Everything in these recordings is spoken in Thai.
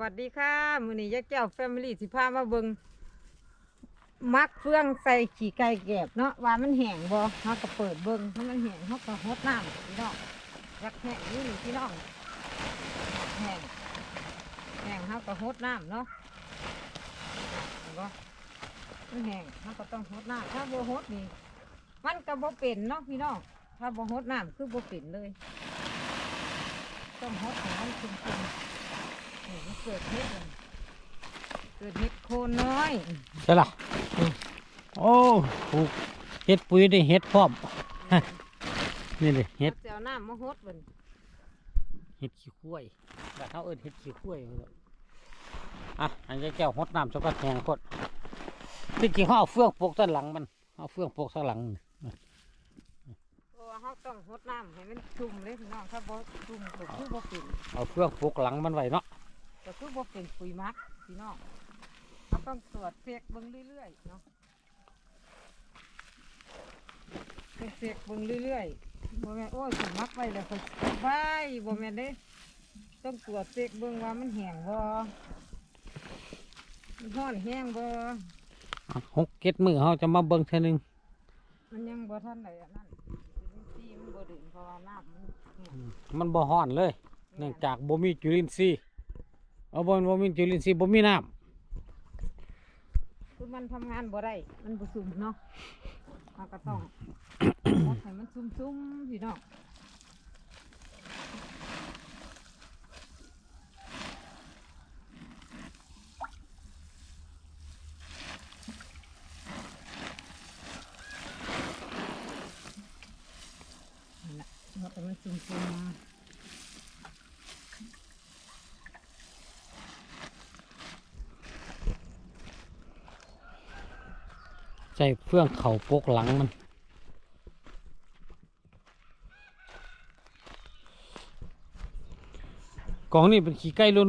วัสดีค่ะมือนี้ยักษ์เจ้าแฟมิลี่สิพามาเบิงมักเฟืองใส่ขี่ไก่แกบเนาะว่ามันแห้งบ่เขาก็เปิดเบิงถ้ามันแห้งเขาก็ฮดน้ำพี่น้องยักแห้งนี่นี่พี่น้องแห้งแห้งเขาก็ฮดน้ำเนาะบ่มันแห้งเขาก็ต้องฮดน้ำถ้าบ่ฮดนี่มันก็บ่เป็นเนาะพี่น้องถ้าบ่ฮดน้ำคือบ่เป็นเลย ต้องฮดให้มันชุ่มๆ เกิดเห็ดเลยเกิดเห็ดโคนน้อยใช่ล่ะโอ้ปลูกเฮ็ดปุ๋ยได้เฮ็ดพร้อมนี่เลยเฮ็ดเจ้าน้ำมะฮดเบิ่นเฮ็ดขี้ข้วยแต่เขาเอิ้นเฮ็ดขี้ข้วยว่าซั่นอะอันนี้แก้วฮดน้ำสักก็แทงโคตรที่จริงเขาเอาเฟืองปลูกด้านหลังมันเอาเฟืองปลูกด้านหลังนี่เพราะว่าเขาต้องฮดน้ำให้มันชุ่มเลยพี่น้องถ้าบ่ชุ่มก็คือบ่เป็นเอาเฟืองปลูกหลังมันไว้เนาะ ก็คือบ่เป็นปุ๋ยหมักพี่น้องเขาต้องตรวจเช็คเบิ่งเรื่อยๆเนาะเช็คเบิ่งเรื่อยๆบ่แม่นโอ้ยปุ๋ยหมักไว้แล้วค่อยไว้บ่แม่นเด้ต้องตรวจเช็คเบิ่งว่ามันแห้งบ่มันร้อนแห้งบ่อะหกเก็ดมือเขาจะมาเบิ่งเท่านึงมันยังบ่ทันได้อันนั้นจุลินทรีย์มันบ่ดื่มเพราะว่าน้ำมันเนี่ยมันบ่ฮ้อนเลย เนื่องจากบ่มีจุลินทรีย์ เอาบ่บ่มีจุลินทรีย์บ่มีน้คือมันทำงานบ่ได้ มันบ่ซุ่มเนาะเราก็ต้องมดให้มันซุ่มๆพี่น้องนั่นล่ะมดให้มันซุ่มๆำ ใส่เฟืองเข่าปลูกหลังมันกองนี่เป็นขี้ไก่ล้วน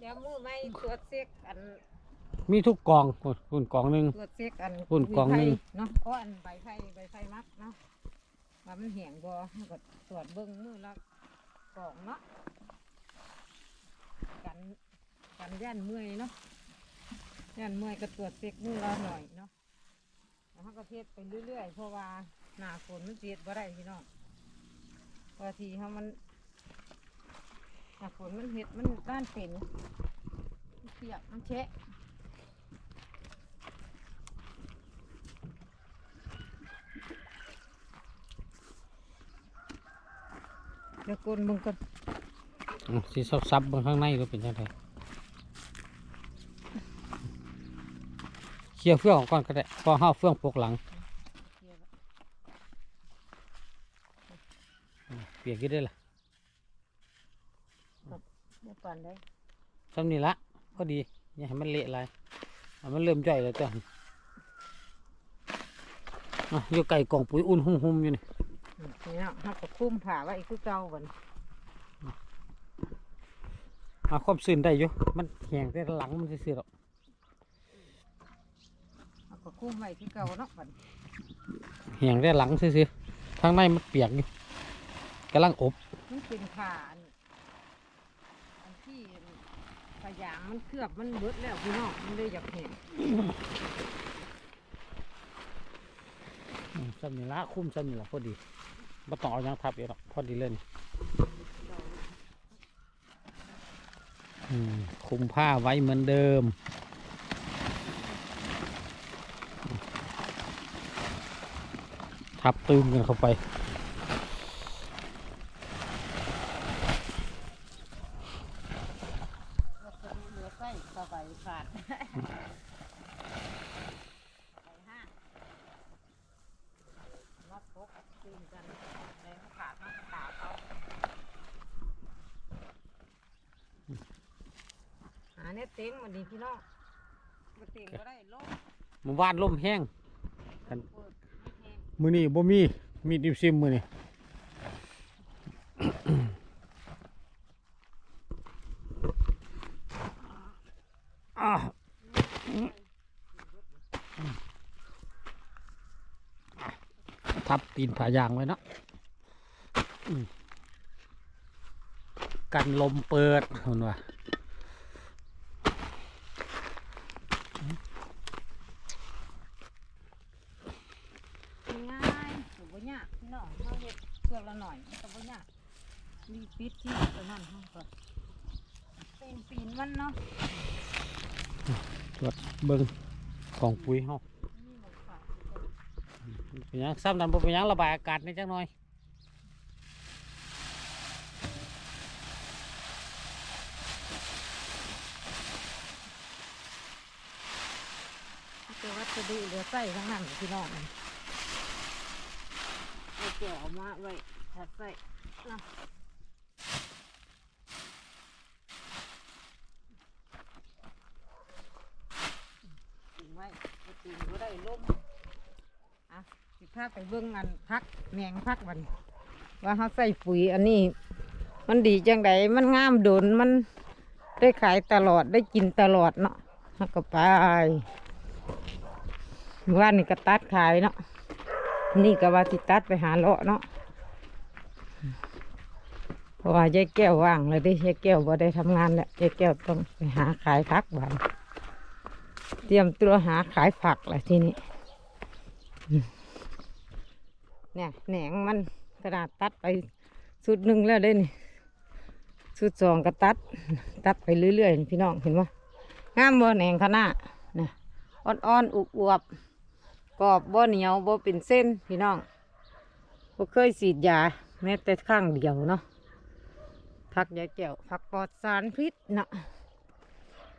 เดี๋ยวมือไม่ตรวจเช็คอันๆมีทุกกองคุณคุณกองหนึ่ง ตรวจเช็คอันปุ่นกล่องหนึ่งใบไผ่เนาะเพราะอันใบไผ่ใบไผ่มักเนาะว่ามันแห้งบ่เราก็ตรวจเบิ่งมือละกล่องเนาะกันกันย่านเมื่อยเนาะย่านเมื่อยก็ตรวจเช็คมือละหน่อยเนาะแล้วเรา ก็เทศไปเรื่อยๆ เพราะว่าหนาฝนมันเสียดบ่ได้พี่น้องบางทีเขามันหนาฝนมันเห็ดมันด้านเป็นมันเปียกมันแฉะเดี๋ยวกลนมึงกันอืมสีซับๆเบนข้างในก็เป็นยังไง เคลียร์เฟืองออกก่อนก็ได้พอห้าเฟืองปลูกหลังอืมเปียกอยี่ได้อล่ะเดี๋ยวก่อนได้ทำนี่ละพอดีอย่าให้มันเละอะไรให้มันเริ่มย่อยแล้วจ้ะอะอยู่ไก่กล่องปุ๋ยอุ่นหุ่มๆอยู่นี่อืมนี่เนาะเขาก็คุ้มผ่าไว้คือเก่าบันมาความซื่นได้อยู่มันแห้งแต่หลังมันซื่อๆหรอกเขาก็ คุ้มไว้คือเก่าเนาะบันแห้งแต่หลังซื่อๆทางในมันเปียกอยู่กำลังอบ มันเป็นผ่าอันอันที่ขยางมันเคลือบมันเบิดแล้วพี่น้องมันเลยอยากเห็นอืมซ้ำนี่ละคุ้มซ้ำนี่ละพอดีบ่ต้องเอาหยังทับอีกหรอกพอดีเลยนี่อืมคุมผ้าไว้เหมือนเดิม ทับตึมกันเข้าไปเหลือไส้ต่อไปขาดไปห้ามัดพกตื่นกันแรงขาดมันขาดเอาหาเนี่ยเต็งมันดีพี่น้องมาเต็งก็ได้ลงหมู่บ้านลมแห้ง มือนี่บ่มีมีดิบซิมมือนี่ทับตีนผายางไว้นะกันลมเปิดคนว่า หน่อยมันก็บ่ยากรีบ ปิดที่ตัวนั้นเฮาก็เป็นปีนมันเนาะตรวจเบิ่งของปุ๋ยเฮานี่หมดค่ะเป็นหยังซ้ำนั้นบ่เป็นหยังระบายอากาศนิดจังหน่อยแต่วัสดุเหลือใส่ทั้งนั้นพี่น้องเอาแก้วมาไว้ถัดใส่เนาะถึงไว้ บ่ตีนก็ได้ลมอะสิพาไปเบิ่งอันพักแมงพักบันว่าเขาใส่ปุ๋ยอันนี้ มันดีจังไดมันงามโดนมันได้ขายตลอดได้กินตลอดเนาะเขาก็ไปว่านี่ก็ตัดขายเนาะนี่ก็ว่าที่ตัดไปหาเลาะเนาะเพราะว่ายายแก้วว่างเลยดิยายแก้วบ่ได้ทำงานแล้วยายแก้วต้องไปหาขายผักบ้าน ตรียมตัวหาขายผักแหละทีนี้เนี่ยแหนงมันขนาดตัดไปสุดหนึ่งแล้วเด้นี่สุดสองก็ตัด ตัดไปเรื่อยๆพี่น้องเห็นไหมงามบ่แหนงขนาดเนี่ยอ่อนๆอุบอวบๆกรอบบ่เหนียวบ่เป็นเส้นพี่น้องบ่เคยฉีดยาแม้แต่ข้างเดียวเนาะพักยาแก้วพักปลอดสารพิษเนาะ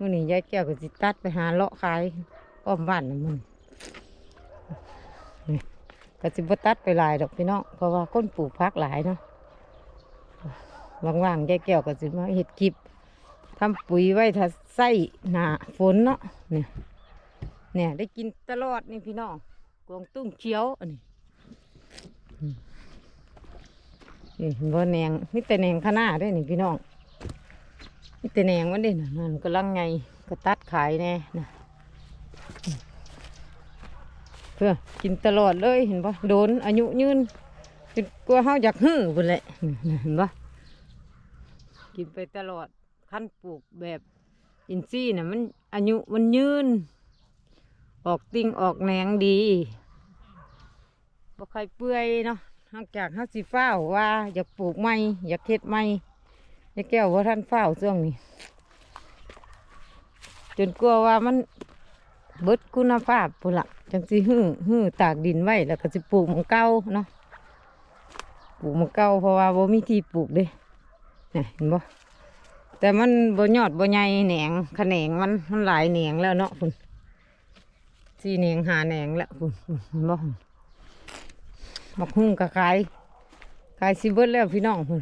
มื้อนี้ยายแก้วก็สิตัดไปหาเลาะขายอ้อมบ้านนะมึงก็สิบตัดไปหลายดอกพี่น้องเพราะว่าคนปลูกพักหลายเนาะว่างๆยายแก้วก็สิมาเฮ็ดคลิปทำปุ๋ยไว้ถ้าใส่หนาฝนเนาะเนี่ยเนี่ยได้กินตลอดนี่พี่น้องกวงตุ้งเขียวอันนี้นี่บ่แหนงนี่แต่แหนงข้างหน้าได้นี่พี่น้อง แต่แหนงมันเด้นะนั่นกำลังไงก็ตัดขายแน่นะเพื่อกินตลอดเลยเห็นปะโดนอายุยืนจนกลัวเฮาอยากหื้อพุ่นแหละนี่นะเห็นปะกินไปตลอดขั้นปลูกแบบอินทรีย์น่ะมันอายุมันยืน ออกติ่งออกแหนงดีบ่ใครเปื่อยเนาะนอกจากเฮาสิฟ้าว่าอยากปลูกใหม่อยากเฮ็ดใหม่ ยายแก้วว่าท่านฟ้าช่วงนี้ จนกลัวว่ามันเบิดคุณภาพพุ่นละจังสิหื้อหื้อตากดินไว้แล้วก็สิปลูกมันเก่าเนาะปลูกมันเก่าเพราะว่าบ่มีที่ปลูกเด้เนี่ยเห็นบ่แต่มันบ่ยอดบ่ใหญ่แหนงขแหนงมันมันหลายแหนงแล้วเนาะพุ่นสี่แหนงหาแหนงแล้วคุณคุณบอกบักหุ่งกะขายขายซิเบิดแล้วพี่น้องคุณ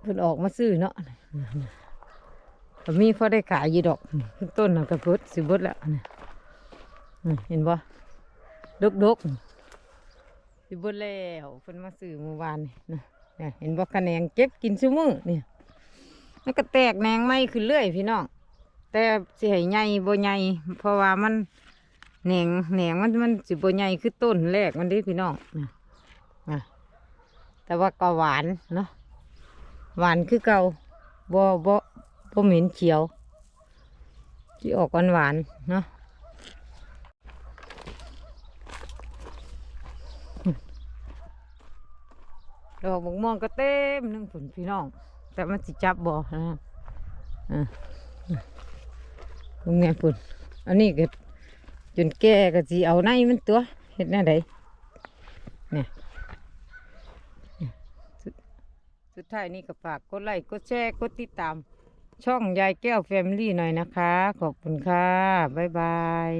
เพิ่นออกมาซื้อเนาะก็มีพอได้ขายอยู่ดอกต้นน่ะกระเพิดสิเบิดแล้วนี่เห็นบ่ดกดกสิเบิดแล้วเพิ่นมาซื้อเมื่อวานนี่นะเห็นบ่คะแนงเก็บกินซุมื้อเนี่ยมันก็แตกแหนงไม่ขึ้นเรื่อยพี่น้องแต่สิให้ใหญ่บ่ใหญ่เพราะว่ามันแหนงแหนงมันมันสิบ่ใหญ่คือต้นแรกมันดิพี่น้องนะแต่ว่าก็หวานเนาะ หวานคือเก่าบ่บ่บ่เหม็นเขียว ที่ออกหวานหวานๆเนาะดอกบกม่วงก็เต็มนึงผุนพี่น้อง แต่มันสิจับบ่นะอ่าตรงนี้ปุ่นอันนี้ก็จนแก่ก็สิเอาในมันตัวเห็ดแน่ใดเนี่ยเนี่ยสุด สุดท้ายนี้ก็ฝากกดไลค์กดแชร์กดติดตาม ช่องยายแก้วแฟมิลี่หน่อยนะคะ ขอบคุณค่ะ บ๊ายบาย